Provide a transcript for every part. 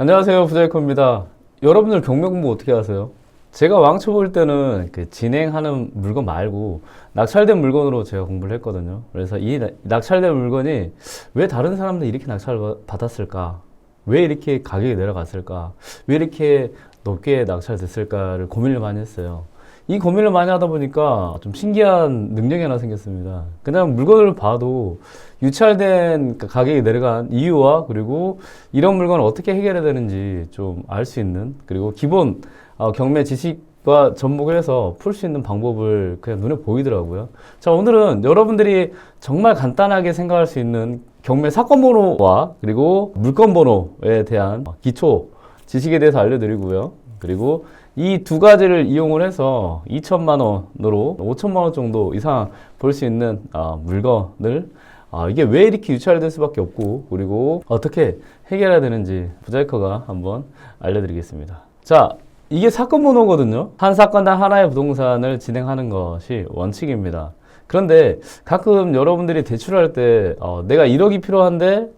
안녕하세요 부자이코입니다. 여러분들 경매 공부 어떻게 하세요? 제가 왕초 볼 때는 그 진행하는 물건 말고 낙찰된 물건으로 제가 공부를 했거든요. 그래서 이 나- 낙찰된 물건이 왜 다른 사람들이 이렇게 낙찰을 받았을까? 왜 이렇게 가격이 내려갔을까? 왜 이렇게 높게 낙찰됐을까를 고민을 많이 했어요 이 고민을 많이 하다 보니까 좀 신기한 능력이 하나 생겼습니다. 그냥 물건을 봐도 유찰된 그 가격이 내려간 이유와 그리고 이런 물건을 어떻게 해결해야 되는지 좀 알 수 있는 그리고 기본 어, 경매 지식 과 접목을 해서 풀 수 있는 방법을 그냥 눈에 보이더라고요. 자, 오늘은 여러분들이 정말 간단하게 생각할 수 있는 경매 사건 번호와 그리고 물건 번호에 대한 기초 지식에 대해서 알려드리고요. 그리고 이 두 가지를 이용을 해서 2천만 원으로 5천만 원 정도 이상 볼 수 있는 아, 물건을 아, 이게 왜 이렇게 유찰될 수밖에 없고 그리고 어떻게 해결해야 되는지 부자이커가 한번 알려드리겠습니다. 자, 이게 사건 번호거든요. 한 사건당 하나의 부동산을 진행하는 것이 원칙입니다. 그런데 가끔 여러분들이 대출할 때 어, 내가 1억이 필요한데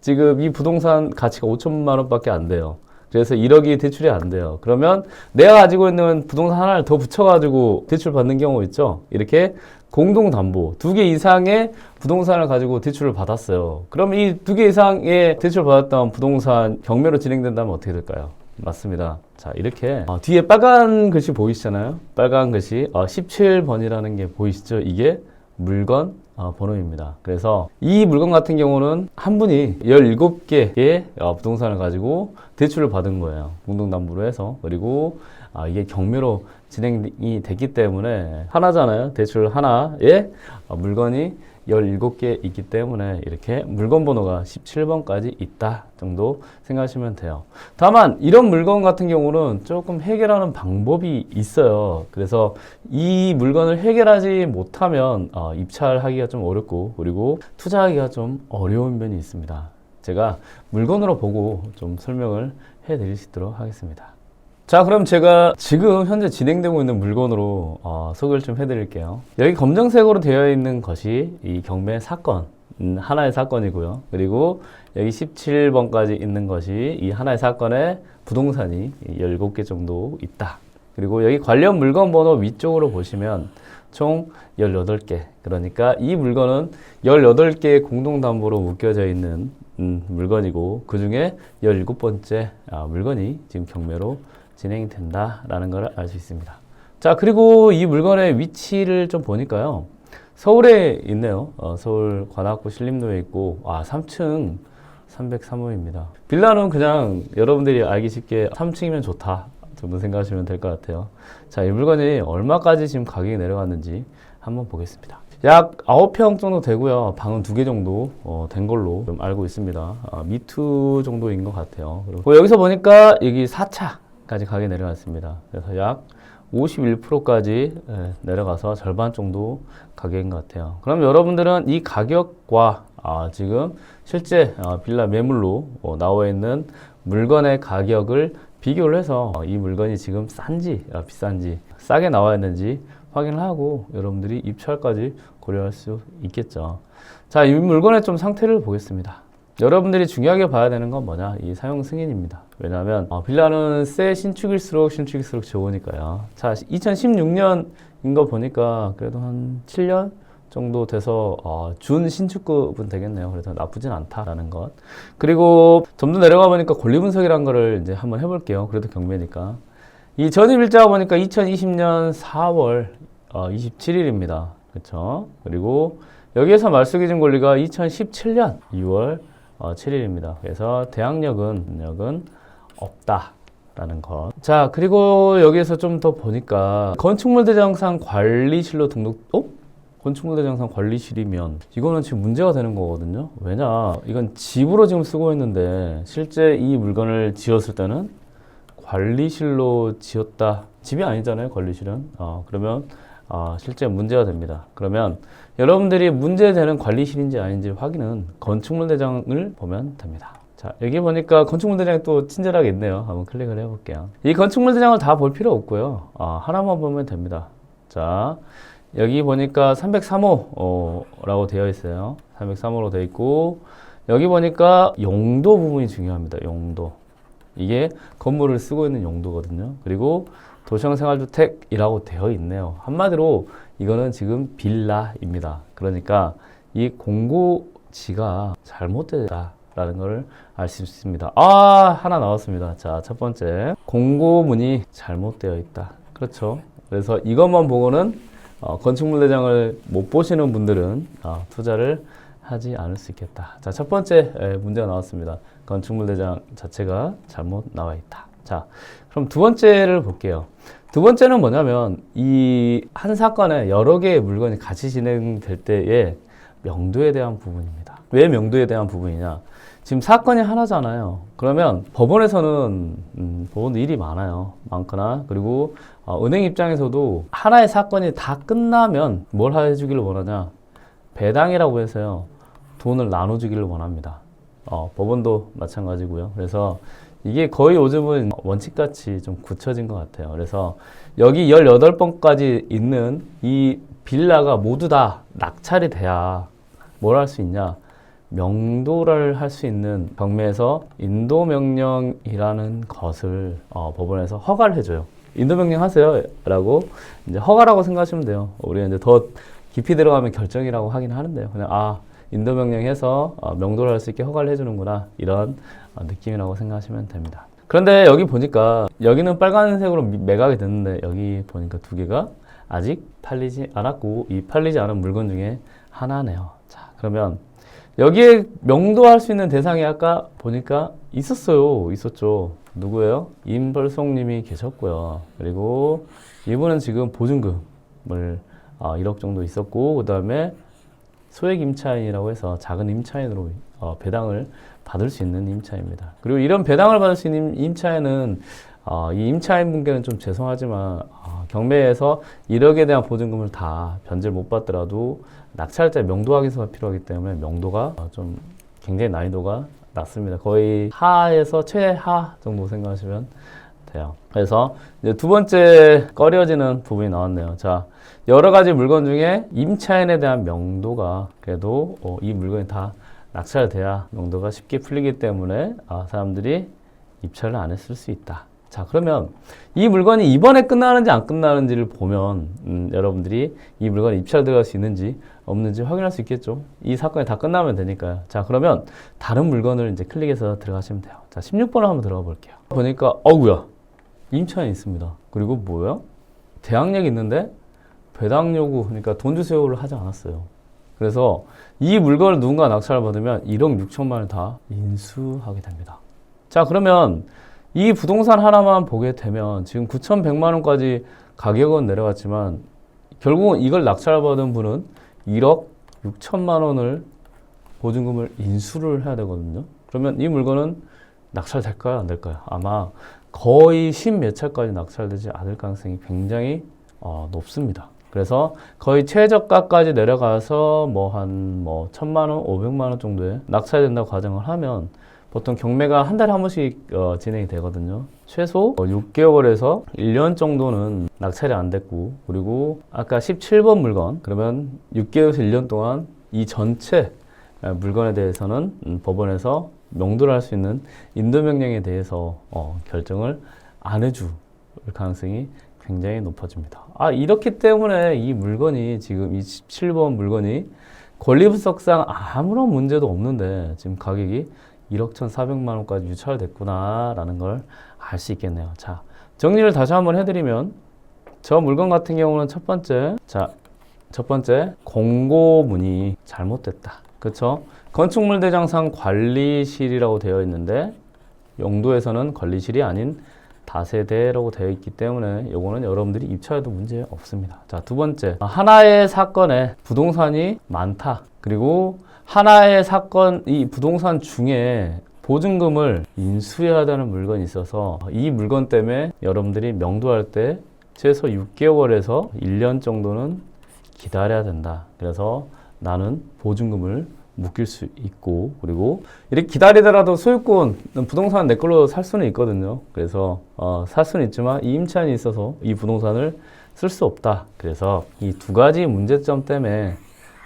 지금 이 부동산 가치가 5천만 원밖에 안 돼요. 그래서 1억이 대출이 안 돼요. 그러면 내가 가지고 있는 부동산 하나를 더 붙여가지고 대출 받는 경우 있죠. 이렇게 공동담보 두 개 이상의 부동산을 가지고 대출을 받았어요. 그럼 이 두 개 이상의 대출 받았던 부동산 경매로 진행된다면 어떻게 될까요? 맞습니다. 자, 이렇게 어, 뒤에 빨간 글씨 보이시잖아요? 빨간 글씨 어, 17번이라는 게 보이시죠? 이게 물건 어, 번호입니다. 그래서 이 물건 같은 경우는 한 분이 17개의 어, 부동산을 가지고 대출을 받은 거예요. 공동담보로 해서. 그리고 아, 이게 경매로 진행이 됐기 때문에 하나잖아요. 대출 하나에 어, 물건이 17개 있기 때문에 이렇게 물건 번호가 17번까지 있다 정도 생각하시면 돼요. 다만 이런 물건 같은 경우는 조금 해결하는 방법이 있어요. 그래서 이 물건을 해결하지 못하면 어, 입찰하기가 좀 어렵고 그리고 투자하기가 좀 어려운 면이 있습니다. 제가 물건으로 보고 좀 설명을 해 드릴 수 있도록 하겠습니다. 자, 그럼 제가 지금 현재 진행되고 있는 물건으로 어, 소개를 좀 해드릴게요. 여기 검정색으로 되어 있는 것이 이 경매 사건, 음, 하나의 사건이고요. 그리고 여기 17번까지 있는 것이 이 하나의 사건에 부동산이 17개 정도 있다. 그리고 여기 관련 물건 번호 위쪽으로 보시면 총 18개. 그러니까 이 물건은 18개의 공동담보로 묶여져 있는 음, 물건이고 그 중에 17번째 아, 물건이 지금 경매로 진행이 된다라는 걸 알 수 있습니다. 자, 그리고 이 물건의 위치를 좀 보니까요. 서울에 있네요. 어, 서울 관악구 신림로에 있고, 아, 3층 303호입니다. 빌라는 그냥 여러분들이 알기 쉽게 3층이면 좋다 정도 생각하시면 될 것 같아요. 자, 이 물건이 얼마까지 지금 가격이 내려갔는지 한번 보겠습니다. 약 9평 정도 되고요. 방은 두개 정도 어, 된 걸로 좀 알고 있습니다. 아, 미투 정도인 것 같아요. 그리고 여기서 보니까 여기 4차 까지 가격이 내려갔습니다. 그래서 약 51%까지 예, 내려가서 절반 정도 가격인 것 같아요. 그럼 여러분들은 이 가격과 아, 지금 실제 어, 빌라 매물로 어, 나와 있는 물건의 가격을 비교를 해서 어, 이 물건이 지금 싼지 아, 비싼지 싸게 나와 있는지 확인을 하고 여러분들이 입찰까지 고려할 수 있겠죠. 자, 이 물건의 좀 상태를 보겠습니다. 여러분들이 중요하게 봐야 되는 건 뭐냐? 이 사용 승인입니다. 왜냐하면 어, 빌라는 새 신축일수록 신축일수록 좋으니까요. 자, 2016년인 거 보니까 그래도 한 7년 정도 돼서 어, 준 신축급은 되겠네요. 그래서 나쁘진 않다라는 것. 그리고 좀더 내려가 보니까 권리 분석이라는 거를 이제 한번 해볼게요. 그래도 경매니까. 이 전입 일자가 보니까 2020년 4월 어, 27일입니다. 그렇죠? 그리고 여기에서 말소기준 권리가 2017년 2월 어, 7일입니다. 그래서 대항력은 역은 없다 라는 것. 자, 그리고 여기에서 좀 더 보니까 건축물 대장상 관리실로 등록 어? 건축물 대장상 관리실이면 이거는 지금 문제가 되는 거거든요. 왜냐? 이건 집으로 지금 쓰고 있는데 실제 이 물건을 지었을 때는 관리실로 지었다. 집이 아니잖아요, 관리실은. 어, 그러면 어, 실제 문제가 됩니다. 그러면 여러분들이 문제되는 관리실인지 아닌지 확인은 건축물 대장을 보면 됩니다. 자, 여기 보니까 건축물 대장이 또 친절하게 있네요. 한번 클릭을 해볼게요. 이 건축물 대장을 다 볼 필요 없고요. 아, 하나만 보면 됩니다. 자, 여기 보니까 303호라고 되어 있어요. 303호로 되어 있고, 여기 보니까 용도 부분이 중요합니다. 용도. 이게 건물을 쓰고 있는 용도거든요. 그리고 도시형 생활주택이라고 되어 있네요. 한마디로 이거는 지금 빌라입니다. 그러니까 이 공고지가 잘못되다라는 걸 알 수 있습니다. 아, 하나 나왔습니다. 자, 첫 번째. 공고문이 잘못되어 있다. 그렇죠. 그래서 이것만 보고는 어, 건축물 대장을 못 보시는 분들은 어, 투자를 하지 않을 수 있겠다. 자, 첫 번째 에, 문제가 나왔습니다. 건축물 대장 자체가 잘못 나와 있다. 자, 그럼 두 번째를 볼게요. 두 번째는 뭐냐면 이 한 사건에 여러 개의 물건이 같이 진행될 때의 명도에 대한 부분입니다. 왜 명도에 대한 부분이냐? 지금 사건이 하나잖아요. 그러면 법원에서는 음, 법원도 일이 많아요. 많거나 그리고 어, 은행 입장에서도 하나의 사건이 다 끝나면 뭘 해주기를 원하냐? 배당이라고 해서요. 돈을 나눠주기를 원합니다. 어, 법원도 마찬가지고요. 그래서 이게 거의 요즘은 원칙같이 좀 굳혀진 것 같아요. 그래서 여기 18번까지 있는 이 빌라가 모두 다 낙찰이 돼야 뭘 할 수 있냐? 명도를 할 수 있는 경매에서 인도명령이라는 것을 어, 법원에서 허가를 해줘요. 인도명령 하세요. 라고 이제 허가라고 생각하시면 돼요. 우리가 이제 더 깊이 들어가면 결정이라고 하긴 하는데요. 그냥 아, 인도 명령해서 어, 명도를 할 수 있게 허가를 해주는구나. 이런 어, 느낌이라고 생각하시면 됩니다. 그런데 여기 보니까 여기는 빨간색으로 미- 매각이 됐는데 여기 보니까 두 개가 아직 팔리지 않았고 이 팔리지 않은 물건 중에 하나네요. 자, 그러면 여기에 명도할 수 있는 대상이 아까 보니까 있었어요. 있었죠. 누구예요? 임벌송님이 계셨고요. 그리고 이분은 지금 보증금을 어, 1억 정도 있었고 그 다음에 소액 임차인이라고 해서 작은 임차인으로 어, 배당을 받을 수 있는 임차입니다. 그리고 이런 배당을 받을 수 있는 임차인은 어, 이 임차인 분께는 좀 죄송하지만 어, 경매에서 1억에 대한 보증금을 다 변제를 못 받더라도 낙찰자 명도 확인서가 필요하기 때문에 명도가 어, 좀 굉장히 난이도가 낮습니다. 거의 하에서 최하 정도 생각하시면 돼요. 그래서 두 번째 꺼려지는 부분이 나왔네요. 자, 여러 가지 물건 중에 임차인에 대한 명도가 그래도 어, 이 물건이 다 낙찰돼야 명도가 쉽게 풀리기 때문에 아, 사람들이 입찰을 안 했을 수 있다. 자, 그러면 이 물건이 이번에 끝나는지 안 끝나는지를 보면 음, 여러분들이 이 물건이 입찰 들어갈 수 있는지 없는지 확인할 수 있겠죠. 이 사건이 다 끝나면 되니까요. 자, 그러면 다른 물건을 이제 클릭해서 들어가시면 돼요. 자, 16번을 한번 들어가 볼게요. 보니까 어구야. 임차인 있습니다. 그리고 뭐야? 대항력이 있는데 배당 요구 그러니까 돈 주세요를 하지 않았어요. 그래서 이 물건을 누군가 낙찰을 받으면 1억 6천만 원을 다 인수하게 됩니다. 자, 그러면 이 부동산 하나만 보게 되면 지금 9,100만 원까지 가격은 내려갔지만 결국은 이걸 낙찰받은 분은 1억 6천만 원을 보증금을 인수를 해야 되거든요. 그러면 이 물건은 낙찰될까요? 안 될까요? 아마 거의 10몇 차까지 낙찰되지 않을 가능성이 굉장히 어, 높습니다. 그래서 거의 최저가까지 내려가서 뭐한뭐 천만 원, 오백만 원 정도에 낙찰된다고 가정을 하면 보통 경매가 한 달에 한 번씩 어, 진행이 되거든요. 최소 6개월에서 1년 정도는 낙찰이 안 됐고 그리고 아까 17번 물건 그러면 6개월에서 1년 동안 이 전체 어, 물건에 대해서는 음, 법원에서 명도를 할 수 있는 인도 명령에 대해서 어, 결정을 안 해줄 가능성이 굉장히 높아집니다. 아 이렇기 때문에 이 물건이 지금 이 17번 물건이 권리분석상 아무런 문제도 없는데 지금 가격이 1억 1,400만 원까지 유찰됐구나라는 걸 알 수 있겠네요. 자 정리를 다시 한번 해드리면 저 물건 같은 경우는 첫 번째 자첫 번째 공고문이 잘못됐다. 그렇죠? 건축물 대장상 관리실이라고 되어 있는데 용도에서는 관리실이 아닌 다세대라고 되어 있기 때문에 요거는 여러분들이 입찰해도 문제 없습니다. 자, 두 번째. 하나의 사건에 부동산이 많다. 그리고 하나의 사건, 이 부동산 중에 보증금을 인수해야 되는 물건이 있어서 이 물건 때문에 여러분들이 명도할 때 최소 6개월에서 1년 정도는 기다려야 된다. 그래서 나는 보증금을 묶일 수 있고 그리고 이렇게 기다리더라도 소유권 부동산 내 걸로 살 수는 있거든요. 그래서 어, 살 수는 있지만 이 임차인이 있어서 이 부동산을 쓸 수 없다. 그래서 이 두 가지 문제점 때문에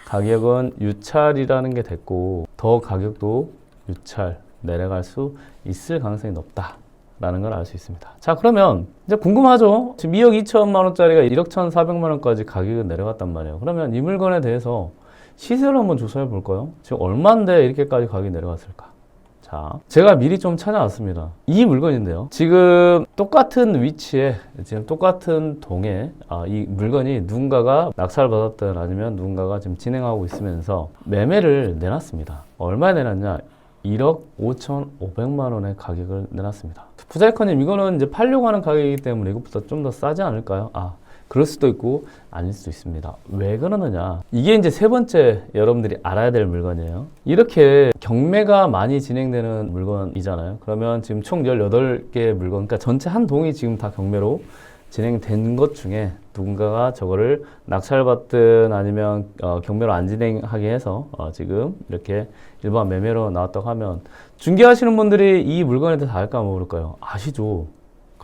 가격은 유찰이라는 게 됐고 더 가격도 유찰 내려갈 수 있을 가능성이 높다. 라는 걸 알 수 있습니다. 자, 그러면 이제 궁금하죠? 지금 2억 2천만 원짜리가 1억 1,400만 원까지 가격이 내려갔단 말이에요. 그러면 이 물건에 대해서 시세를 한번 조사해 볼까요? 지금 얼마인데 이렇게까지 가격이 내려갔을까? 자, 제가 미리 좀 찾아왔습니다. 이 물건인데요. 지금 똑같은 위치에, 지금 똑같은 동에, 아, 이 물건이 누군가가 낙찰 받았든 아니면 누군가가 지금 진행하고 있으면서 매매를 내놨습니다. 얼마에 내놨냐? 1억 5,500만 원의 가격을 내놨습니다. 부자이커님, 이거는 이제 팔려고 하는 가격이기 때문에 이것보다 좀 더 싸지 않을까요? 아, 그럴 수도 있고 아닐 수도 있습니다. 왜 그러느냐? 이게 이제 세 번째 여러분들이 알아야 될 물건이에요. 이렇게 경매가 많이 진행되는 물건이잖아요. 그러면 지금 총 18개의 물건, 그러니까 전체 한 동이 지금 다 경매로 진행된 것 중에 누군가가 저거를 낙찰받든 아니면 어, 경매로 안 진행하게 해서 어, 지금 이렇게 일반 매매로 나왔다고 하면 중개하시는 분들이 이 물건에 대해서 알까 모를까요? 아시죠?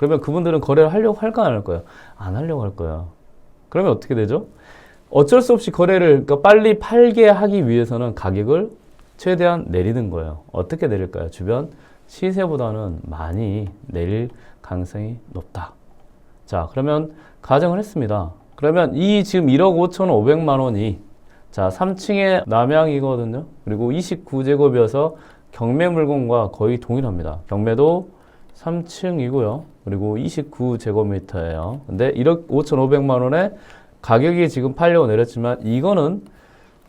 그러면 그분들은 거래를 하려고 할까 안 할 거예요? 안 하려고 할 거예요. 그러면 어떻게 되죠? 어쩔 수 없이 거래를 그러니까 빨리 팔게 하기 위해서는 가격을 최대한 내리는 거예요. 어떻게 내릴까요? 주변 시세보다는 많이 내릴 가능성이 높다. 자, 그러면 가정을 했습니다. 그러면 이 지금 1억 5,500만 원이 자, 3층에 남양이거든요. 그리고 29제곱이어서 경매 물건과 거의 동일합니다. 경매도 3층이고요. 그리고 29제곱미터예요. 근데 1억 5,500만 원에 가격이 지금 팔려고 내렸지만 이거는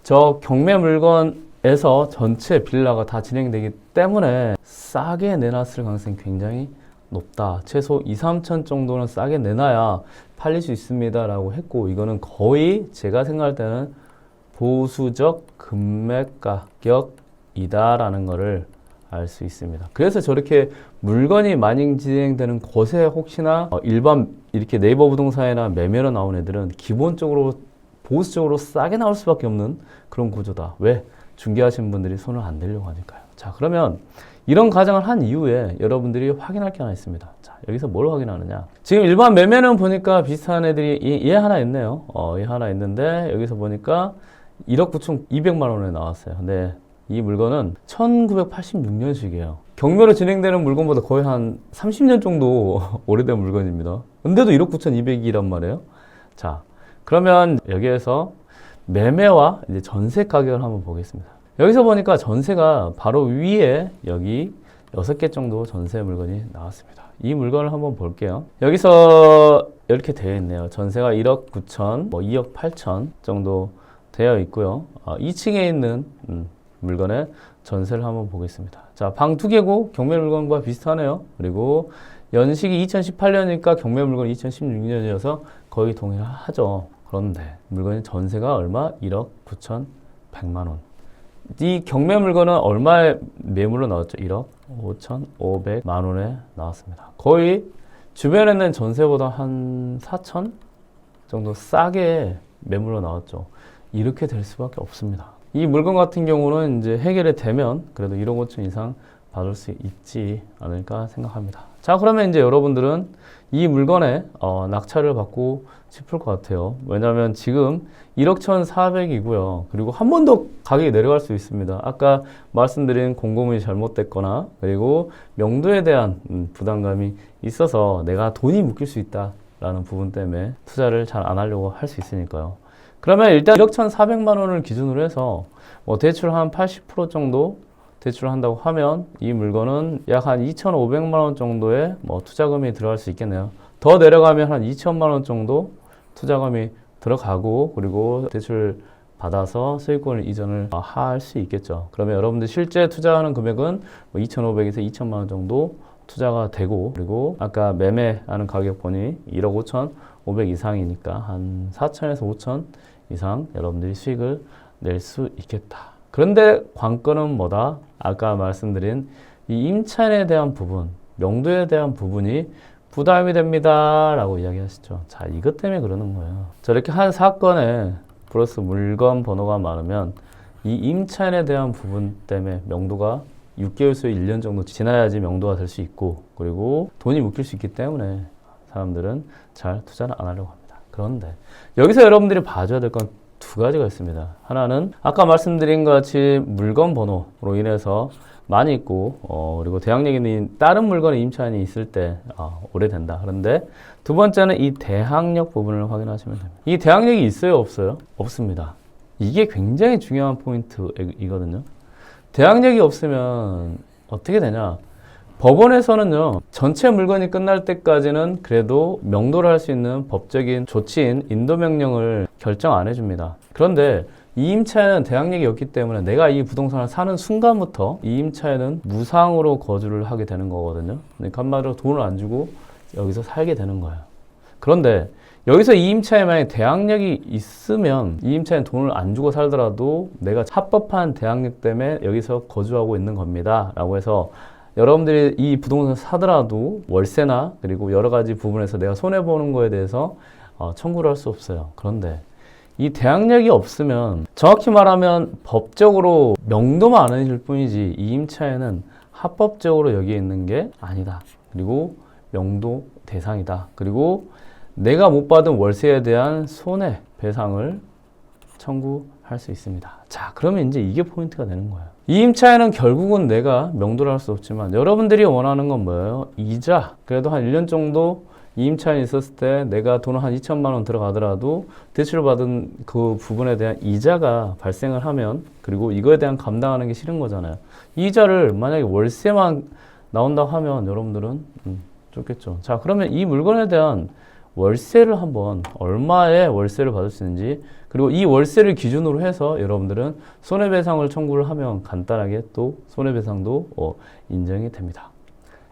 저 경매 물건에서 전체 빌라가 다 진행되기 때문에 싸게 내놨을 가능성이 굉장히 높다. 최소 2, 3천 정도는 싸게 내놔야 팔릴 수 있습니다라고 했고 이거는 거의 제가 생각할 때는 보수적 금매 가격이다라는 거를 알 수 있습니다. 그래서 저렇게 물건이 많이 진행되는 곳에 혹시나 어, 일반 이렇게 네이버 부동산이나 매매로 나온 애들은 기본적으로 보수적으로 싸게 나올 수밖에 없는 그런 구조다. 왜? 중개하시는 분들이 손을 안 대려고 하니까요. 자, 그러면 이런 가정을 한 이후에 여러분들이 확인할 게 하나 있습니다. 자, 여기서 뭘 확인하느냐? 지금 일반 매매는 보니까 비슷한 애들이 얘, 얘 하나 있네요. 어, 얘 하나 있는데 여기서 보니까 1억 9,200만 원에 나왔어요. 근데 이 물건은 1986년식이에요. 경매로 진행되는 물건보다 거의 한 30년 정도 오래된 물건입니다. 근데도 1억 9,200이란 말이에요. 자, 그러면 여기에서 매매와 이제 전세 가격을 한번 보겠습니다. 여기서 보니까 전세가 바로 위에 여기 6개 정도 전세 물건이 나왔습니다. 이 물건을 한번 볼게요. 여기서 이렇게 되어 있네요. 전세가 1억 9천, 뭐 2억 8천 정도 되어 있고요. 어, 2층에 있는 음, 물건의 전세를 한번 보겠습니다. 자, 방 두 개고 경매 물건과 비슷하네요. 그리고 연식이 2018년이니까 경매 물건이 2016년이어서 거의 동일하죠. 그런데 물건의 전세가 얼마? 1억 9,100만 원. 이 경매 물건은 얼마에 매물로 나왔죠? 1억 5,500만 원에 나왔습니다. 거의 주변에 있는 전세보다 한 4천 정도 싸게 매물로 나왔죠. 이렇게 될 수밖에 없습니다. 이 물건 같은 경우는 이제 해결이 되면 그래도 1억 5천 이상 받을 수 있지 않을까 생각합니다. 자, 그러면 이제 여러분들은 이 물건에 어, 낙찰을 받고 싶을 것 같아요. 왜냐하면 지금 1억 1,400이고요. 그리고 한 번 더 가격이 내려갈 수 있습니다. 아까 말씀드린 공고문이 잘못됐거나 그리고 명도에 대한 음, 부담감이 있어서 내가 돈이 묶일 수 있다라는 부분 때문에 투자를 잘 안 하려고 할 수 있으니까요. 그러면 일단 1억 1,400만 원을 기준으로 해서 뭐 대출 한 80% 정도 대출을 한다고 하면 이 물건은 약 한 2,500만 원 정도의 뭐 투자금이 들어갈 수 있겠네요. 더 내려가면 한 2천만 원 정도 투자금이 들어가고 그리고 대출 받아서 소유권을 이전을 할 수 있겠죠. 그러면 여러분들 실제 투자하는 금액은 뭐 2,500에서 2천만 원 정도 투자가 되고 그리고 아까 매매하는 가격 보니 1억 5천 500 이상이니까 한 4천에서 5천 이상 여러분들이 수익을 낼 수 있겠다. 그런데 관건은 뭐다? 아까 말씀드린 이 임차인에 대한 부분, 명도에 대한 부분이 부담이 됩니다. 라고 이야기하시죠. 자, 이것 때문에 그러는 거예요. 저렇게 한 사건에 플러스 물건 번호가 많으면 이 임차인에 대한 부분 때문에 명도가 6개월에서 1년 정도 지나야지 명도가 될 수 있고 그리고 돈이 묶일 수 있기 때문에 사람들은 잘 투자를 안 하려고 합니다. 그런데 여기서 여러분들이 봐줘야 될 건 두 가지가 있습니다. 하나는 아까 말씀드린 것 같이 물건 번호로 인해서 많이 있고 어, 그리고 대항력이 다른 물건의 임차인이 있을 때 아, 오래된다. 그런데 두 번째는 이 대항력 부분을 확인하시면 됩니다. 이 대항력이 있어요, 없어요? 없습니다. 이게 굉장히 중요한 포인트이거든요. 대항력이 없으면 어떻게 되냐? 법원에서는요, 전체 물건이 끝날 때까지는 그래도 명도를 할 수 있는 법적인 조치인 인도명령을 결정 안 해줍니다. 그런데 이 임차에는 대항력이 없기 때문에 내가 이 부동산을 사는 순간부터 이 임차에는 무상으로 거주를 하게 되는 거거든요. 그러니까 한마디로 돈을 안 주고 여기서 살게 되는 거예요. 그런데 여기서 이 임차에 만약 대항력이 있으면 이 임차에 돈을 안 주고 살더라도 내가 합법한 대항력 때문에 여기서 거주하고 있는 겁니다. 라고 해서 여러분들이 이 부동산 사더라도 월세나 그리고 여러 가지 부분에서 내가 손해보는 거에 대해서 어, 청구를 할 수 없어요. 그런데 이 대항력이 없으면 정확히 말하면 법적으로 명도만 아니실 뿐이지 이 임차에는 합법적으로 여기에 있는 게 아니다. 그리고 명도 대상이다. 그리고 내가 못 받은 월세에 대한 손해 배상을 청구 할 수 있습니다. 자, 그러면 이제 이게 포인트가 되는 거예요. 이 임차에는 결국은 내가 명도를 할 수 없지만 여러분들이 원하는 건 뭐예요? 이자. 그래도 한 1년 정도 이 임차인이 있었을 때 내가 돈을 한 2천만 원 들어가더라도 대출을 받은 그 부분에 대한 이자가 발생을 하면 그리고 이거에 대한 감당하는 게 싫은 거잖아요. 이자를 만약에 월세만 나온다고 하면 여러분들은 음, 좋겠죠. 자, 그러면 이 물건에 대한 월세를 한번 얼마의 월세를 받을 수 있는지 그리고 이 월세를 기준으로 해서 여러분들은 손해배상을 청구를 하면 간단하게 또 손해배상도 어, 인정이 됩니다.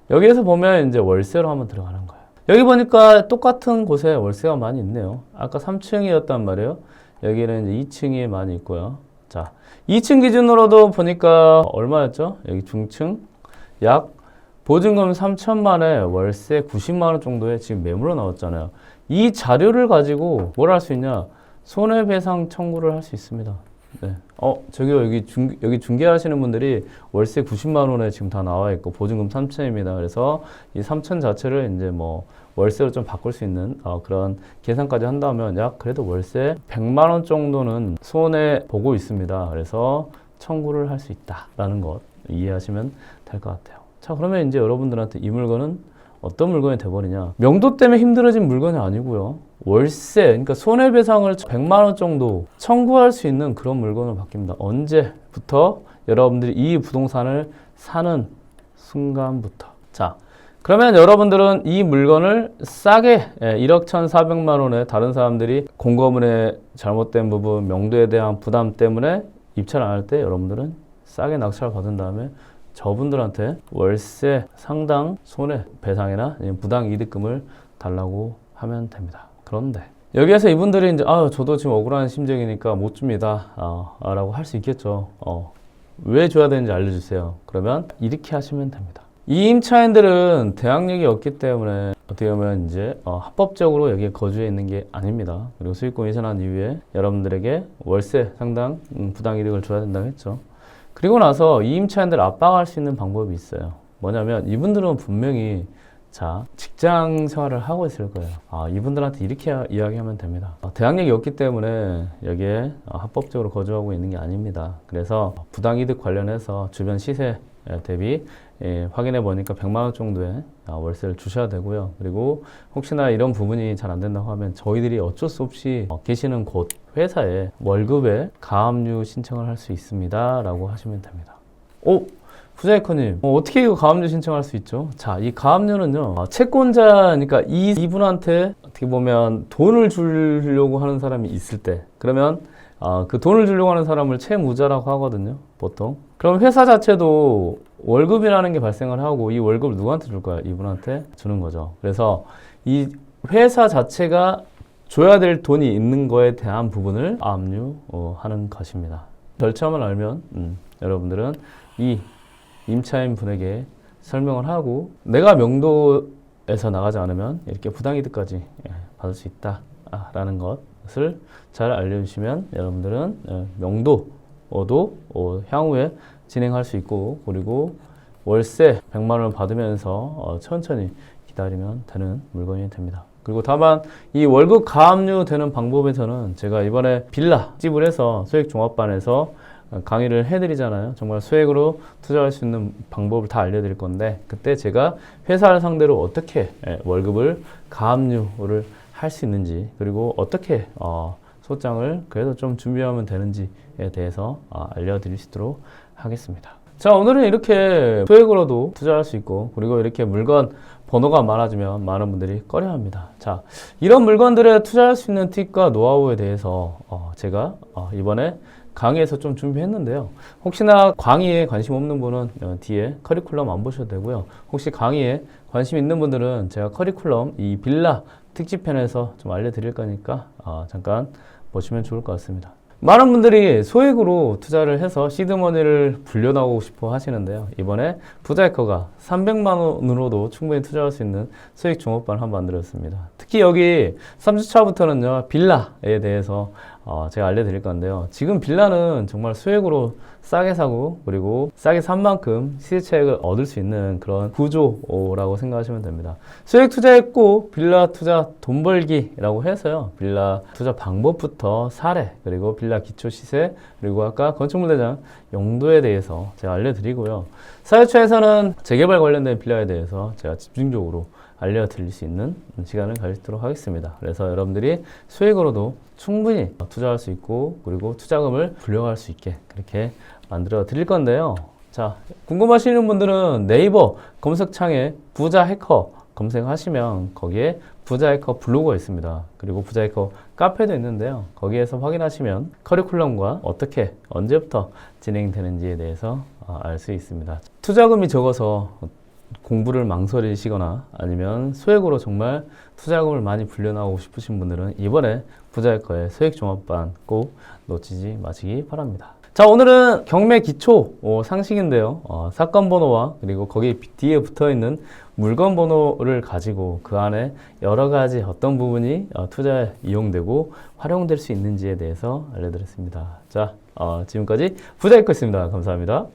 여기에서 보면 이제 월세로 한번 들어가는 거예요. 여기 보니까 똑같은 곳에 월세가 많이 있네요. 아까 3층이었단 말이에요. 여기는 이제 2층이 많이 있고요. 자, 2층 기준으로도 보니까 얼마였죠? 여기 중층 약 보증금 3천만에 월세 90만 원 정도에 지금 매물로 나왔잖아요. 이 자료를 가지고 뭘 할 수 있냐? 손해배상 청구를 할 수 있습니다. 네. 어, 저기요, 여기 중, 여기 중개하시는 분들이 월세 90만 원에 지금 다 나와 있고 보증금 3천입니다. 그래서 이 3천 자체를 이제 뭐 월세로 좀 바꿀 수 있는 어, 그런 계산까지 한다면 약 그래도 월세 100만 원 정도는 손해 보고 있습니다. 그래서 청구를 할 수 있다라는 것 이해하시면 될 것 같아요. 자, 그러면 이제 여러분들한테 이 물건은 어떤 물건이 돼버리냐? 명도 때문에 힘들어진 물건이 아니고요. 월세, 그러니까 손해배상을 100만 원 정도 청구할 수 있는 그런 물건으로 바뀝니다. 언제부터 여러분들이 이 부동산을 사는 순간부터. 자, 그러면 여러분들은 이 물건을 싸게 예, 1억 1,400만 원에 다른 사람들이 공거문의 잘못된 부분, 명도에 대한 부담 때문에 입찰 안 할 때 여러분들은 싸게 낙찰 받은 다음에 저분들한테 월세 상당 손해 배상이나 부당 이득금을 달라고 하면 됩니다. 그런데 여기에서 이분들이 이제 아 저도 지금 억울한 심정이니까 못 줍니다. 아, 라고 할 수 있겠죠. 어, 왜 줘야 되는지 알려주세요. 그러면 이렇게 하시면 됩니다. 이 임차인들은 대항력이 없기 때문에 어떻게 보면 이제 어, 합법적으로 여기에 거주해 있는 게 아닙니다. 그리고 수익권 이전한 이후에 여러분들에게 월세 상당 음, 부당 이득을 줘야 된다고 했죠. 그리고 나서 이 임차인들 압박할 수 있는 방법이 있어요. 뭐냐면 이분들은 분명히 자 직장 생활을 하고 있을 거예요. 아 이분들한테 이렇게 하- 이야기하면 됩니다. 아, 대항력이 없기 때문에 여기에 어, 합법적으로 거주하고 있는 게 아닙니다. 그래서 부당이득 관련해서 주변 시세 에, 대비 예, 확인해 보니까 100만 원 정도의 아, 월세를 주셔야 되고요. 그리고 혹시나 이런 부분이 잘 안 된다고 하면 저희들이 어쩔 수 없이 어, 계시는 곳 회사에 월급에 가압류 신청을 할 수 있습니다라고 하시면 됩니다. 오 후자이커님 어, 떻게 이거 가압류 신청할 수 있죠? 자, 이 가압류는요 어, 채권자니까 이 이분한테 어떻게 보면 돈을 주려고 하는 사람이 있을 때 그러면 어, 그 돈을 주려고 하는 사람을 채무자라고 하거든요, 보통. 그럼 회사 자체도 월급이라는 게 발생을 하고 이 월급을 누구한테 줄 거야? 이분한테 주는 거죠. 그래서 이 회사 자체가 줘야 될 돈이 있는 거에 대한 부분을 압류하는 것입니다. 절차만 알면 음, 여러분들은 이 임차인 분에게 설명을 하고 내가 명도에서 나가지 않으면 이렇게 부당이득까지 예, 받을 수 있다라는 것을 잘 알려주시면 여러분들은 예, 명도도 어, 향후에 진행할 수 있고 그리고 월세 100만 원을 받으면서 어, 천천히 기다리면 되는 물건이 됩니다. 그리고 다만 이 월급 가압류 되는 방법에서는 제가 이번에 빌라 집을 해서 소액 종합반에서 강의를 해드리잖아요. 정말 소액으로 투자할 수 있는 방법을 다 알려드릴 건데 그때 제가 회사를 상대로 어떻게 예, 월급을 가압류를 할 수 있는지 그리고 어떻게 어, 소장을 그래도 좀 준비하면 되는지에 대해서 어, 알려드릴 수 있도록 하겠습니다. 자 오늘은 이렇게 소액으로도 투자할 수 있고 그리고 이렇게 물건 번호가 많아지면 많은 분들이 꺼려합니다. 자 이런 물건들에 투자할 수 있는 팁과 노하우에 대해서 어, 제가 어, 이번에 강의에서 좀 준비했는데요. 혹시나 강의에 관심 없는 분은 어, 뒤에 커리큘럼 안 보셔도 되고요. 혹시 강의에 관심 있는 분들은 제가 커리큘럼 이 빌라 특집편에서 좀 알려드릴 거니까 어, 잠깐 보시면 좋을 것 같습니다. 많은 분들이 소액으로 투자를 해서 시드머니를 불려나오고 싶어 하시는데요. 이번에 부자이커가 300만 원으로도 충분히 투자할 수 있는 소액 종업반을 한번 만들었습니다. 특히 여기 3주차부터는요, 빌라에 대해서 어, 제가 알려드릴 건데요. 지금 빌라는 정말 소액으로 싸게 사고 그리고 싸게 산 만큼 시세 차익을 얻을 수 있는 그런 구조라고 생각하시면 됩니다. 소액 투자했고 빌라 투자 돈 벌기라고 해서요. 빌라 투자 방법부터 사례 그리고 빌라 기초 시세 그리고 아까 건축물 대장 용도에 대해서 제가 알려드리고요. 사회초에서는 재개발 관련된 빌라에 대해서 제가 집중적으로 알려드릴 수 있는 시간을 가지도록 하겠습니다. 그래서 여러분들이 수익으로도 충분히 투자할 수 있고 그리고 투자금을 불려갈 수 있게 그렇게 만들어 드릴 건데요. 자, 궁금하시는 분들은 네이버 검색창에 부자 해커 검색하시면 거기에 부자 해커 블로그가 있습니다. 그리고 부자 해커 카페도 있는데요. 거기에서 확인하시면 커리큘럼과 어떻게 언제부터 진행되는지에 대해서 어, 알수 있습니다. 투자금이 적어서 공부를 망설이시거나 아니면 소액으로 정말 투자금을 많이 불려나오고 싶으신 분들은 이번에 부자일 거에 소액 종합반 꼭 놓치지 마시기 바랍니다. 자 오늘은 경매 기초 어, 상식인데요. 어, 사건 번호와 그리고 거기 뒤에 붙어 있는 물건 번호를 가지고 그 안에 여러 가지 어떤 부분이 어, 투자에 이용되고 활용될 수 있는지에 대해서 알려드렸습니다. 자 어, 지금까지 부자일 거였습니다. 감사합니다.